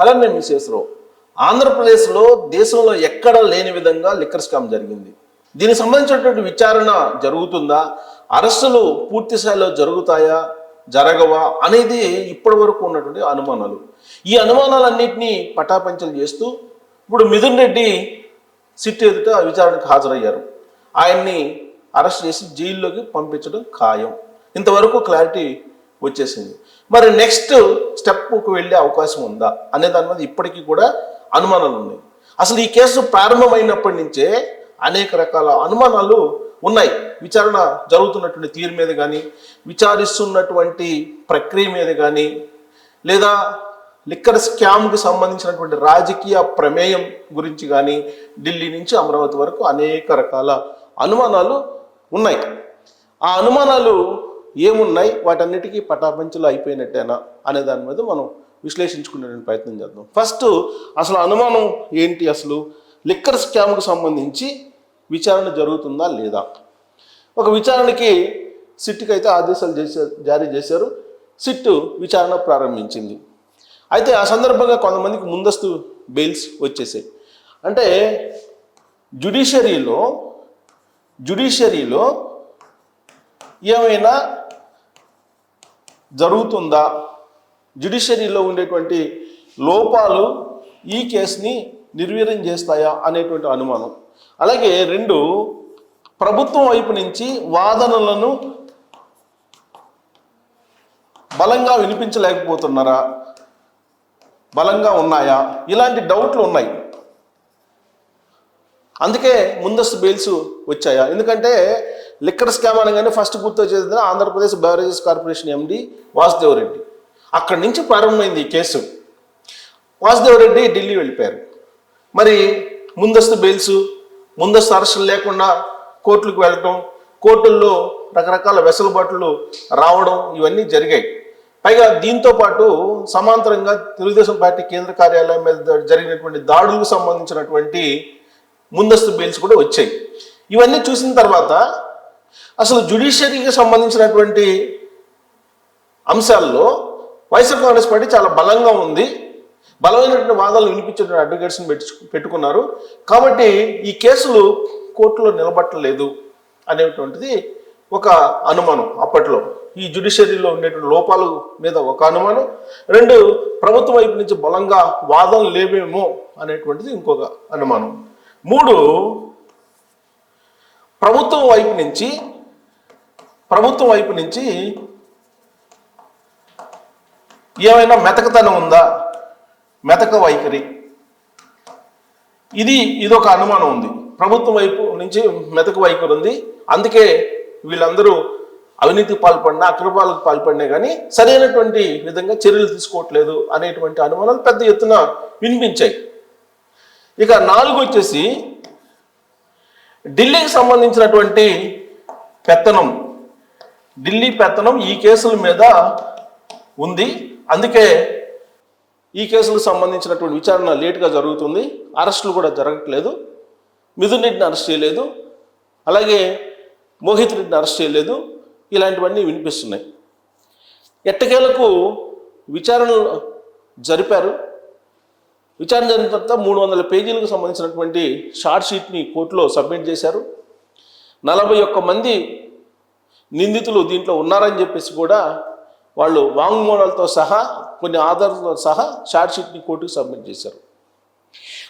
Hello నేను ఆంధ్రప్రదేశ్లో దేశంలో ఎక్కడ లేని విధంగా లిక్కర్ స్కామ్ జరిగింది. దీనికి సంబంధించినటువంటి విచారణ జరుగుతుందా? అరెస్టులు పూర్తి స్థాయిలో జరుగుతాయా? జరగవా? అనేది ఇప్పటి వరకు ఉన్నటువంటి అనుమానాలు. ఈ అనుమానాలన్నింటినీ పటాపంచలు చేస్తూ ఇప్పుడు మిథున్ రెడ్డి సిట్ ఎదుట విచారణకు హాజరయ్యారు. ఆయన్ని అరెస్ట్ చేసి జైల్లోకి పంపించడం ఖాయం. ఇంతవరకు క్లారిటీ వచ్చేసింది. మరి నెక్స్ట్ స్టెప్కు వెళ్ళే అవకాశం ఉందా? అనే దాని మీద ఇప్పటికీ కూడా అనుమానాలు ఉన్నాయి. అసలు ఈ కేసు ప్రారంభమైనప్పటి నుంచే అనేక రకాల అనుమానాలు ఉన్నాయి. విచారణ జరుగుతున్నటువంటి తీరు మీద కానీ విచారిస్తున్నటువంటి ప్రక్రియ మీద కానీ లేదా లిక్కర్ స్కామ్కి సంబంధించినటువంటి రాజకీయ ప్రమేయం గురించి కానీ ఢిల్లీ నుంచి అమరావతి వరకు అనేక రకాల అనుమానాలు ఉన్నాయి. ఆ అనుమానాలు ఏమున్నాయి? వాటన్నిటికీ పటాపంచలు అయిపోయినట్టేనా? అనే దాని మీద మనం విశ్లేషించుకునే ప్రయత్నం చేద్దాం. ఫస్ట్ అసలు అనుమానం ఏంటి అసలు? లిక్కర్ స్కామ్కు సంబంధించి విచారణ జరుగుతుందా లేదా? ఒక విచారణకి సిట్కి అయితే ఆదేశాలు చేశారు జారీ చేశారు. సిట్టు విచారణ ప్రారంభించింది. అయితే ఆ సందర్భంగా కొంతమందికి ముందస్తు బెయిల్స్ వచ్చేసాయి. అంటే జుడిషియరీలో జుడిషియరీలో ఏమైనా జరుగుతుందా? జ్యుడిషియరీలో ఉండేటువంటి లోపాలు ఈ కేసుని నిర్వీర్యం చేస్తాయా అనేటువంటి అనుమానం. అలాగే రెండు ప్రభుత్వం వైపు నుంచి వాదనలను బలంగా వినిపించలేకపోతున్నారా? బలంగా ఉన్నాయా? ఇలాంటి డౌట్లు ఉన్నాయి. అందుకే ముందస్తు బెయిల్స్ వచ్చాయా? ఎందుకంటే లిక్కర్ స్కామ్ అనగానే ఫస్ట్ గుర్తొచ్చేది Andhra Pradesh beverages corporation MD Vasudeva Reddy అక్కడి నుంచి ప్రారంభమైంది ఈ కేసు. వాసుదేవరెడ్డి ఢిల్లీ వెళ్ళిపోయారు. మరి ముందస్తు బెయిల్స్ ముందస్తు అరెస్టులు లేకుండా కోర్టులకు వెళ్ళటం కోర్టుల్లో రకరకాల వెసులుబాట్లు రావడం ఇవన్నీ జరిగాయి. పైగా దీంతో పాటు సమాంతరంగా తెలుగుదేశం పార్టీ కేంద్ర కార్యాలయం మీద జరిగినటువంటి దాడులకు సంబంధించినటువంటి ముందస్తు బెయిల్స్ కూడా వచ్చాయి. ఇవన్నీ చూసిన తర్వాత అసలు జుడిషియరీకి సంబంధించినటువంటి అంశాల్లో వైఎస్ఆర్ కాంగ్రెస్ పార్టీ చాలా బలంగా ఉంది. బలమైనటువంటి వాదాలు వినిపించేటువంటి అడ్వకేట్స్ని పెట్టు పెట్టుకున్నారు. కాబట్టి ఈ కేసులు కోర్టులో నిలబట్టలేదు అనేటువంటిది ఒక అనుమానం అప్పట్లో. ఈ జుడిషియరీలో ఉండేటువంటి లోపాలు మీద ఒక అనుమానం. రెండు ప్రభుత్వం వైపు నుంచి బలంగా వాదనలు లేవేమో అనేటువంటిది ఇంకొక అనుమానం. మూడు ప్రభుత్వం వైపు నుంచి ప్రభుత్వం వైపు నుంచి ఏమైనా మెతకతనం ఉందా? మెతక వైఖరి. ఇది ఇదొక అనుమానం ఉంది. ప్రభుత్వం వైపు నుంచి మెతక వైఖరి ఉంది. అందుకే వీళ్ళందరూ అవినీతి పాల్పడినా అక్రమాలకు పాల్పడినా కానీ సరైనటువంటి విధంగా చర్యలు తీసుకోవట్లేదు అనేటువంటి అనుమానాలు పెద్ద ఎత్తున వినిపించాయి. ఇక నాలుగు వచ్చేసి ఢిల్లీకి సంబంధించినటువంటి పెత్తనం. ఢిల్లీ పెత్తనం ఈ కేసుల మీద ఉంది. అందుకే ఈ కేసులకు సంబంధించినటువంటి విచారణ లేటుగా జరుగుతుంది. అరెస్టులు కూడా జరగట్లేదు. మిథున్ రెడ్డిని అరెస్ట్ చేయలేదు. అలాగే మోహిత్ రెడ్డిని అరెస్ట్ చేయలేదు. ఇలాంటివన్నీ వినిపిస్తున్నాయి. ఎట్టకేలకు విచారణ జరిపారు. విచారణ జరిగిన తర్వాత మూడు వందల పేజీలకు సంబంధించినటువంటి షార్ట్ షీట్ని కోర్టులో సబ్మిట్ చేశారు. నలభై ఒక్క మంది నిందితులు దీంట్లో ఉన్నారని చెప్పేసి కూడా వాళ్ళు వాంగ్మూలాలతో సహా కొన్ని ఆధారాలతో సహా షార్ట్ షీట్ని కోర్టుకు సబ్మిట్ చేశారు.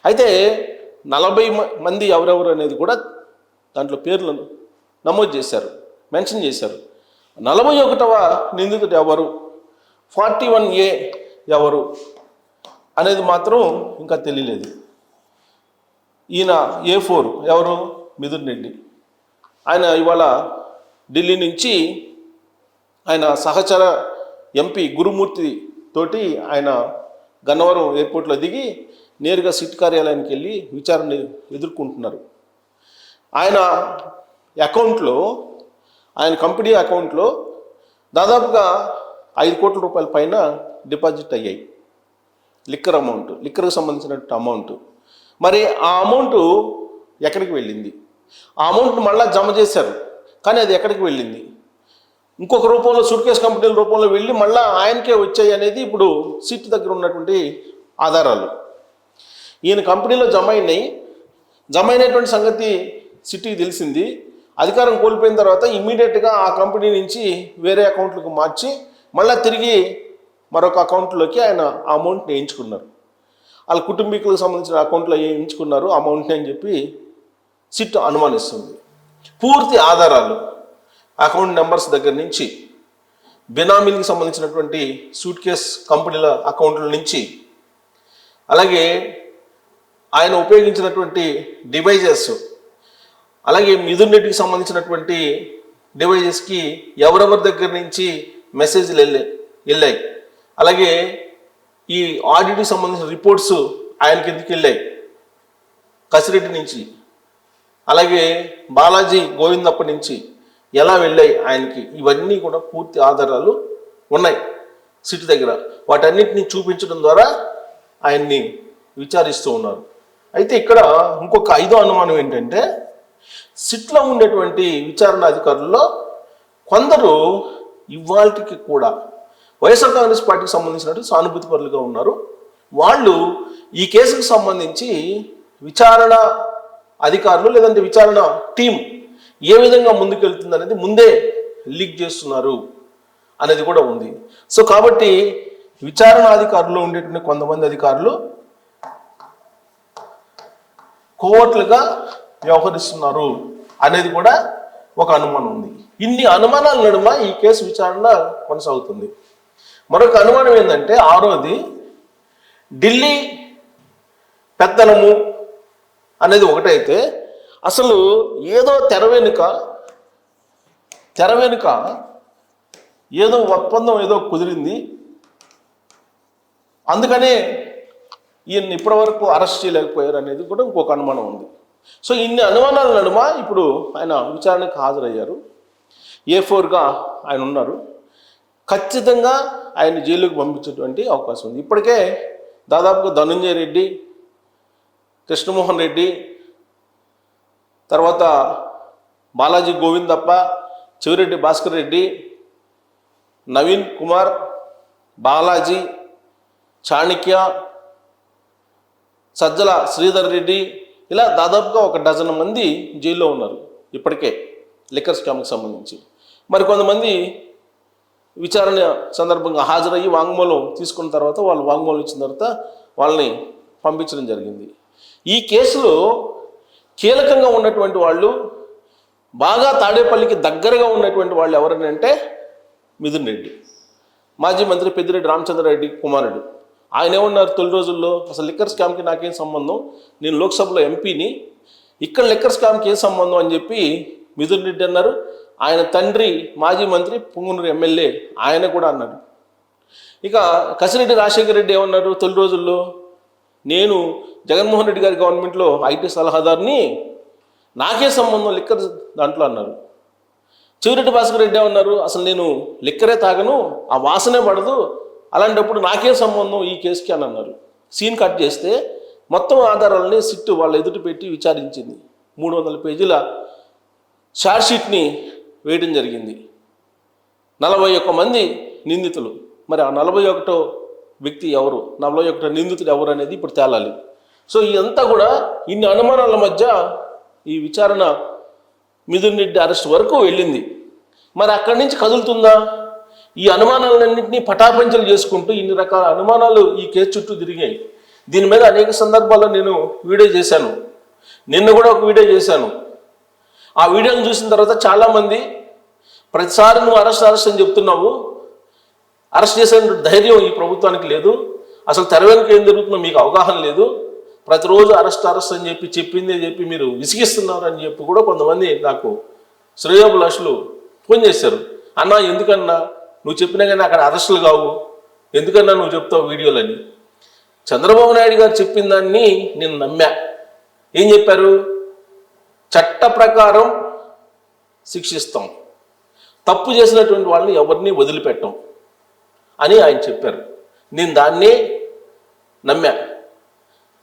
అయితే నలభై మ- మంది ఎవరెవరు అనేది కూడా దాంట్లో పేర్లను నమోదు చేశారు మెన్షన్ చేశారు. నలభై ఒకటవ నిందితుడు ఎవరు? ఫార్టీ వన్ ఏ ఎవరు? అనేది మాత్రం ఇంకా తెలియలేదు. ఈయన ఏ ఫోర్ ఎవరు? మిథున్ రెడ్డి. ఆయన ఇవాళ ఢిల్లీ నుంచి ఆయన సహచర ఎంపీ గురుమూర్తి తోటి ఆయన గన్నవరం ఎయిర్పోర్ట్లో దిగి నేరుగా సిట్ కార్యాలయానికి వెళ్ళి విచారణ ఎదుర్కొంటున్నారు. ఆయన అకౌంట్లో ఆయన కంపెనీ అకౌంట్లో దాదాపుగా ఐదు కోట్ల రూపాయల పైన డిపాజిట్ అయ్యాయి. లిక్కర్ అమౌంట్ లిక్కర్కి సంబంధించినటువంటి అమౌంట్. మరి ఆ అమౌంట్ ఎక్కడికి వెళ్ళింది? ఆ అమౌంట్ మళ్ళీ జమ చేశారు కానీ అది ఎక్కడికి వెళ్ళింది? ఇంకొక రూపంలో సూట్ కేస్ కంపెనీల రూపంలో వెళ్ళి మళ్ళీ ఆయనకే వచ్చాయి అనేది ఇప్పుడు సీట్ దగ్గర ఉన్నటువంటి ఆధారాలు. ఈయన కంపెనీలో జమ అయినాయి. జమ అయినటువంటి సంగతి సిటీకి తెలిసింది. అధికారం కోల్పోయిన తర్వాత ఇమీడియట్గా ఆ కంపెనీ నుంచి వేరే అకౌంట్లకు మార్చి మళ్ళీ తిరిగి మరొక అకౌంట్లోకి ఆయన ఆ అమౌంట్ని వేయించుకున్నారు వాళ్ళ కుటుంబీకులకు సంబంధించిన అకౌంట్లో వేయించుకున్నారు ఆ అమౌంట్ని అని చెప్పి సిట్ అనుమానిస్తుంది. పూర్తి ఆధారాలు అకౌంట్ నెంబర్స్ దగ్గర నుంచి బినామీలకు సంబంధించినటువంటి సూట్ కేస్ కంపెనీల అకౌంట్ల నుంచి అలాగే ఆయన ఉపయోగించినటువంటి డివైజెస్ అలాగే మిథున్ రెడ్డికి సంబంధించినటువంటి డివైజెస్కి ఎవరెవరి దగ్గర నుంచి మెసేజ్లు వెళ్ళాయి వెళ్ళాయి. అలాగే ఈ ఆడిట్కి సంబంధించిన రిపోర్ట్స్ ఆయనకి ఎందుకు వెళ్ళాయి? కసిరెడ్డి నుంచి. అలాగే బాలాజీ గోవిందప్ప నుంచి ఎలా వెళ్ళాయి ఆయనకి? ఇవన్నీ కూడా పూర్తి ఆధారాలు ఉన్నాయి సిటీ దగ్గర. వాటన్నిటిని చూపించడం ద్వారా ఆయన్ని విచారిస్తూ ఉన్నారు. అయితే ఇక్కడ ఇంకొక ఐదో అనుమానం ఏంటంటే సిట్లో ఉండేటువంటి విచారణ అధికారుల్లో కొందరు ఇవాళకి కూడా వైఎస్ఆర్ కాంగ్రెస్ పార్టీకి సంబంధించినట్టు సానుభూతి పరులుగా ఉన్నారు. వాళ్ళు ఈ కేసుకు సంబంధించి విచారణ అధికారులు లేదంటే విచారణ టీం ఏ విధంగా ముందుకెళ్తుంది అనేది ముందే లీక్ చేస్తున్నారు అనేది కూడా ఉంది. సో కాబట్టి విచారణ అధికారులు ఉండేటువంటి కొంతమంది అధికారులు కోవట్లుగా వ్యవహరిస్తున్నారు అనేది కూడా ఒక అనుమానం ఉంది. ఇన్ని అనుమానాల నడుమ ఈ కేసు విచారణ కొనసాగుతుంది. మరొక అనుమానం ఏంటంటే ఆరోది ఢిల్లీ పెత్తనము అనేది ఒకటైతే అసలు ఏదో తెర వెనుక తెర వెనుక ఏదో ఒప్పందం ఏదో కుదిరింది. అందుకనే ఈయన్ని ఇప్పటివరకు అరెస్ట్ చేయలేకపోయారు అనేది కూడా ఇంకొక అనుమానం ఉంది. సో ఇన్ని అనుమానాల నడుమ ఇప్పుడు ఆయన విచారణకు హాజరయ్యారు. ఏ ఫోర్గా ఆయన ఉన్నారు. ఖచ్చితంగా ఆయన జైలుకు పంపించేటువంటి అవకాశం ఉంది. ఇప్పటికే దాదాపుగా ధనుంజయ రెడ్డి కృష్ణమోహన్ రెడ్డి తర్వాత బాలాజీ గోవిందప్ప చివరెడ్డి భాస్కర్ రెడ్డి నవీన్ కుమార్ బాలాజీ చాణక్య సజ్జల శ్రీధర్ రెడ్డి ఇలా దాదాపుగా ఒక డజన్ మంది జైల్లో ఉన్నారు ఇప్పటికే లిక్కర్ స్కామ్కి సంబంధించి. మరి కొంతమంది విచారణ సందర్భంగా హాజరయ్యి వాంగ్మూలం తీసుకున్న తర్వాత వాళ్ళు వాంగ్మూలం ఇచ్చిన తర్వాత వాళ్ళని పంపించడం జరిగింది. ఈ కేసులో కీలకంగా ఉన్నటువంటి వాళ్ళు బాగా తాడేపల్లికి దగ్గరగా ఉన్నటువంటి వాళ్ళు ఎవరని అంటే మిథున్ రెడ్డి. మాజీ మంత్రి పెద్దిరెడ్డి రామచంద్రారెడ్డి కుమారుడు. ఆయన ఏమన్నారు తొలి రోజుల్లో అసలు లిక్కర్ స్కామ్కి నాకేం సంబంధం? నేను లోక్సభలో ఎంపీని. ఇక్కడ లిక్కర్ స్కామ్కి ఏం సంబంధం? అని చెప్పి మిథున్ రెడ్డి అన్నారు. ఆయన తండ్రి మాజీ మంత్రి పొంగునూరు ఎమ్మెల్యే ఆయన కూడా అన్నారు ఇక కసిరెడ్డి రాజశేఖర రెడ్డి ఏమన్నారు తొలి రోజుల్లో? నేను జగన్మోహన్ రెడ్డి గారి గవర్నమెంట్లో ఐటీ సలహాదారుని నాకే సంబంధం లిక్కర్ దాంట్లో అన్నారు. చివరెడ్డి భాస్కర్ రెడ్డి ఏమన్నారు? అసలు నేను లిక్కరే తాగను ఆ వాసనే పడదు అలాంటప్పుడు నాకే సంబంధం ఈ కేసుకి అని అన్నారు. సీన్ కట్ చేస్తే మొత్తం ఆధారాలని సిట్టు వాళ్ళ ఎదుటి పెట్టి విచారించింది. మూడు వందల పేజీల షార్ట్షీట్ని వేయడం జరిగింది. నలభై ఒక్క మంది నిందితులు. మరి ఆ నలభై ఒకటో వ్యక్తి ఎవరు? నలభై ఒకటో నిందితుడు ఎవరు అనేది ఇప్పుడు తేలాలి. సో ఇదంతా కూడా ఇన్ని అనుమానాల మధ్య ఈ విచారణ మిథున్ రెడ్డి అరెస్ట్ వరకు వెళ్ళింది. మరి అక్కడి నుంచి కదులుతుందా? ఈ అనుమానాలన్నింటినీ పటాపంచలు చేసుకుంటూ ఇన్ని రకాల అనుమానాలు ఈ కేసు చుట్టూ తిరిగాయి. దీని మీద అనేక సందర్భాల్లో నేను వీడియో చేశాను. నిన్న కూడా ఒక వీడియో చేశాను. ఆ వీడియోని చూసిన తర్వాత చాలామంది ప్రతిసారి నువ్వు అరెస్ట్ అరెస్ట్ అని చెప్తున్నావు. అరెస్ట్ చేసే ధైర్యం ఈ ప్రభుత్వానికి లేదు. అసలు తెర వెనుక ఏం జరుగుతుందో మీకు అవగాహన లేదు. ప్రతిరోజు అరెస్ట్ అరెస్ట్ అని చెప్పి చెప్పిందే చెప్పి మీరు విసిగిస్తున్నారు అని చెప్పి కూడా కొంతమంది నాకు శ్రేయోభిలాషులు ఫోన్ చేశారు. అన్నా ఎందుకన్నా? నువ్వు చెప్పినా కానీ అక్కడ అరెస్టులు కావు. ఎందుకన్నా నువ్వు చెప్తావు వీడియోలని? చంద్రబాబు నాయుడు గారు చెప్పిన దాన్ని నేను నమ్మా. ఏం చెప్పారు? చట్ట ప్రకారం శిక్షిస్తాం. తప్పు చేసినటువంటి వాళ్ళని ఎవరిని వదిలిపెట్టం అని ఆయన చెప్పారు. నేను దాన్నే నమ్మా.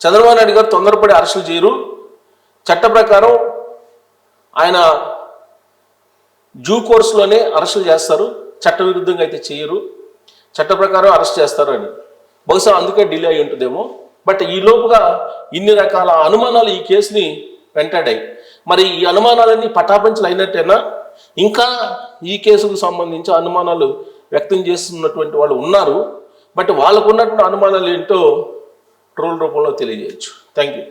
చంద్రబాబు నాయుడు గారు తొందరపడి అరెస్టులు చేయరు. చట్ట ప్రకారం ఆయన జూ కోర్సులోనే అరెస్టులు చేస్తారు. చట్టవిరుద్ధంగా అయితే చేయరు. చట్ట ప్రకారం అరెస్ట్ చేస్తారు అని. బహుశా అందుకే డిలే అయి ఉంటుందేమో. బట్ ఈ లోపుగా ఇన్ని రకాల అనుమానాలు ఈ కేసుని వెంటాడాయి. మరి ఈ అనుమానాలన్నీ పటాపంచలు అయినట్టేనా ఇంకా ఈ కేసుకు సంబంధించి అనుమానాలు వ్యక్తం చేస్తున్నటువంటి వాళ్ళు ఉన్నారు. బట్ వాళ్ళకు ఉన్నటువంటి అనుమానాలు ఏంటో ట్రోల్ రూపంలో తెలియజేయచ్చు. Thank you